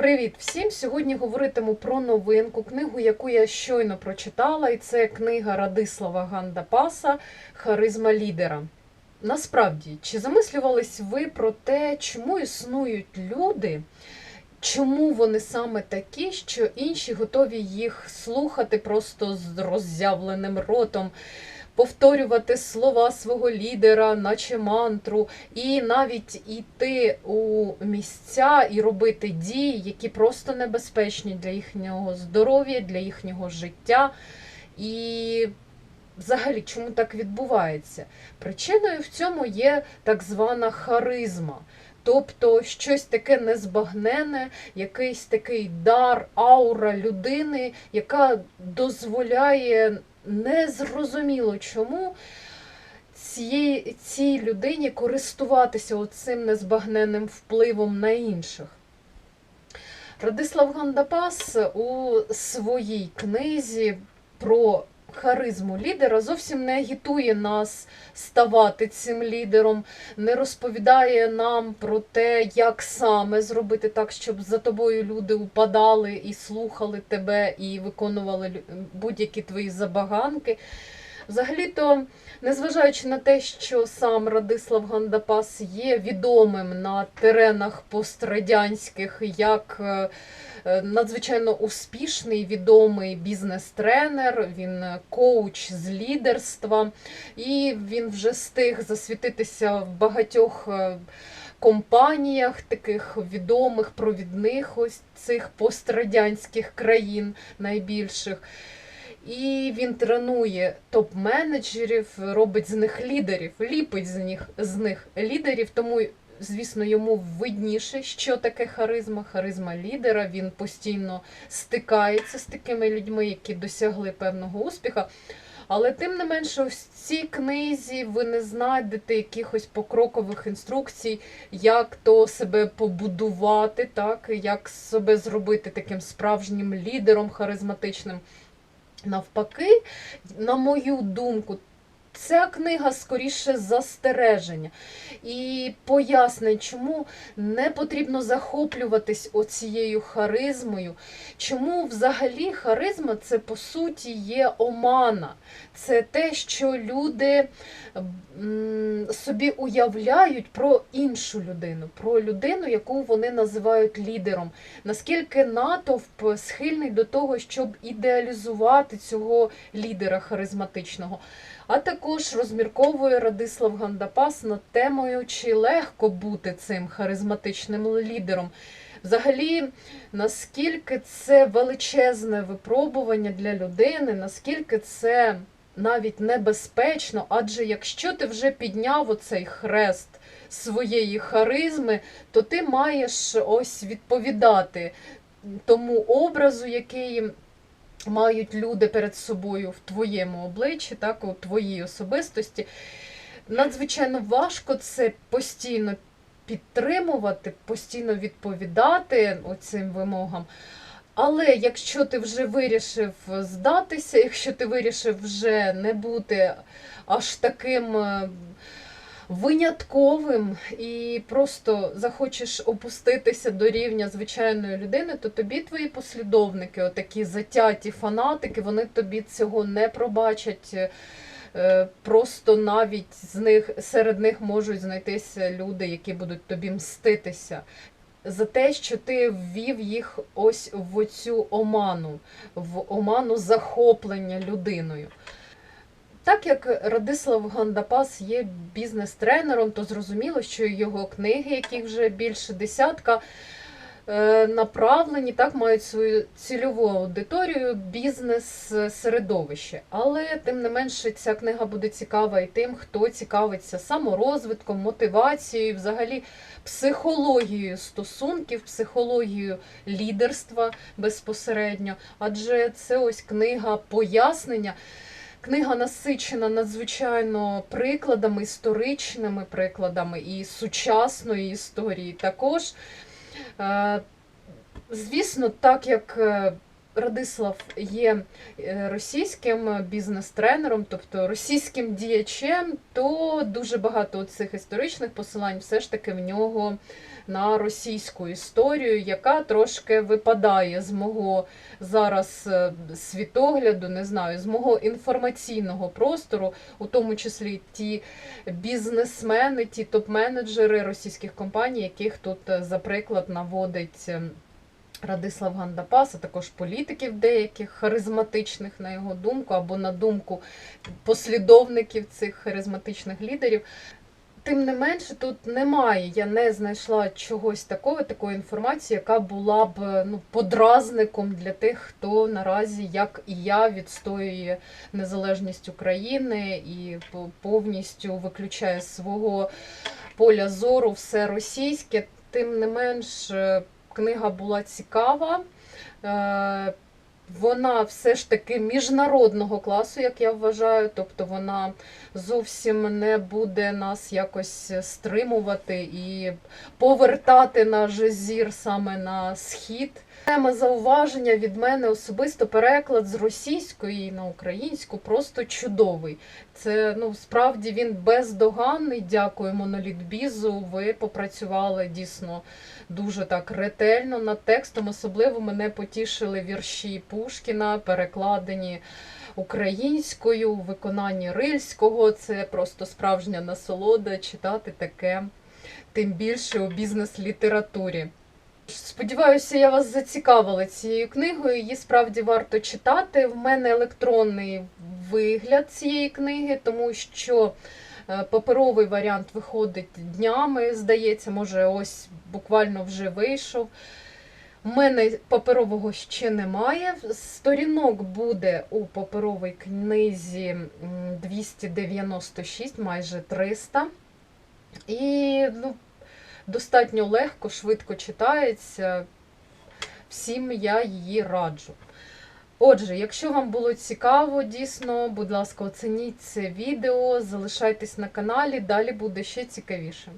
Привіт всім! Сьогодні говоритиму про новинку, книгу, яку я щойно прочитала, і це книга Радислава Гандапаса Харизма лідера. Насправді, чи замислювались ви про те, чому існують люди, чому вони саме такі, що інші готові їх слухати просто з роззявленим ротом, повторювати слова свого лідера, наче мантру, і навіть йти у місця і робити дії, які просто небезпечні для їхнього здоров'я, для їхнього життя. І взагалі, чому так відбувається? Причиною в цьому є так звана харизма. Тобто щось таке незбагнене, якийсь такий дар, аура людини, яка дозволяє незрозуміло чому цій, цій людині користуватися оцим незбагненним впливом на інших. Радислав Гандапас у своїй книзі про харизму лідера зовсім не агітує нас ставати цим лідером, не розповідає нам про те, як саме зробити так, щоб за тобою люди упадали і слухали тебе, і виконували будь-які твої забаганки. Взагалі-то, незважаючи на те, що сам Радислав Гандапас є відомим на теренах пострадянських як е, е, надзвичайно успішний, відомий бізнес-тренер, він коуч з лідерства, і він вже встиг засвітитися в багатьох. е, Компаніях таких відомих, провідних ось цих пострадянських країн найбільших. І він тренує топ-менеджерів, робить з них лідерів, ліпить з них, з них лідерів. Тому, звісно, йому видніше, що таке харизма. Харизма лідера. Він постійно стикається з такими людьми, які досягли певного успіху. Але тим не менше, в цій книзі ви не знайдете якихось покрокових інструкцій, як то себе побудувати, так, як себе зробити таким справжнім лідером харизматичним. Навпаки, на мою думку, ця книга скоріше застереження і пояснень, чому не потрібно захоплюватись оцією харизмою, чому взагалі харизма це по суті є омана. Це те, що люди собі уявляють про іншу людину, про людину, яку вони називають лідером. Наскільки натовп схильний до того, щоб ідеалізувати цього лідера харизматичного. А також розмірковує Радислав Гандапас над темою, чи легко бути цим харизматичним лідером. Взагалі, наскільки це величезне випробування для людини, наскільки це навіть небезпечно, адже якщо ти вже підняв оцей хрест своєї харизми, то ти маєш ось відповідати тому образу, який мають люди перед собою в твоєму обличчі, так, у твоїй особистості. Надзвичайно важко це постійно підтримувати, постійно відповідати оцим вимогам. Але якщо ти вже вирішив здатися, якщо ти вирішив вже не бути аж таким е, винятковим і просто захочеш опуститися до рівня звичайної людини, то тобі твої послідовники, отакі затяті фанатики, вони тобі цього не пробачать. Е, Просто навіть з них серед них можуть знайтися люди, які будуть тобі мститися за те, що ти ввів їх ось в оцю оману, в оману захоплення людиною. Так як Радислав Гандапас є бізнес-тренером, то зрозуміло, що його книги, яких вже більше десятка, е, направлені, так мають свою цільову аудиторію, бізнес-середовище. Але тим не менше ця книга буде цікава і тим, хто цікавиться саморозвитком, мотивацією, взагалі психологією стосунків, психологією лідерства безпосередньо. Адже це ось книга пояснення. Книга насичена надзвичайно прикладами, історичними прикладами і сучасної історії також. Е, Звісно, так як е, Радислав є е, російським бізнес-тренером, тобто російським діячем, то дуже багато цих історичних посилань все ж таки в нього на російську історію, яка трошки випадає з мого зараз е, світогляду, не знаю, з мого інформаційного простору, у тому числі ті бізнесмени, ті топ-менеджери російських компаній, яких тут, е, за приклад, наводить. Радислав Гандапас, а також політиків деяких харизматичних, на його думку, або на думку послідовників цих харизматичних лідерів. Тим не менше, тут немає, я не знайшла чогось такого, такої інформації, яка була б ну, подразником для тих, хто наразі, як і я, відстоює незалежність України і повністю виключає свого поля зору все російське. Тим не менш, книга була цікава. Е, Вона все ж таки міжнародного класу, як я вважаю, тобто вона зовсім не буде нас якось стримувати і повертати наш зір саме на схід. Тема зауваження від мене особисто переклад з російської на українську просто чудовий. Це ну справді він бездоганний. Дякую монолітбізу. Ви попрацювали дійсно дуже так ретельно над текстом. Особливо мене потішили вірші Пушкіна, перекладені українською виконанні рильського. Це просто справжня насолода читати таке, тим більше у бізнес-літературі. Сподіваюся, я вас зацікавила цією книгою. Її справді варто читати. В мене електронний вигляд цієї книги, тому що е, паперовий варіант виходить днями, здається, може, ось буквально вже вийшов. У мене паперового ще немає. Сторінок буде у паперовій книзі 296, майже 300. І ну, достатньо легко, швидко читається. Всім я її раджу. Отже, якщо вам було цікаво, дійсно, будь ласка, оцініть це відео, залишайтесь на каналі, далі буде ще цікавіше.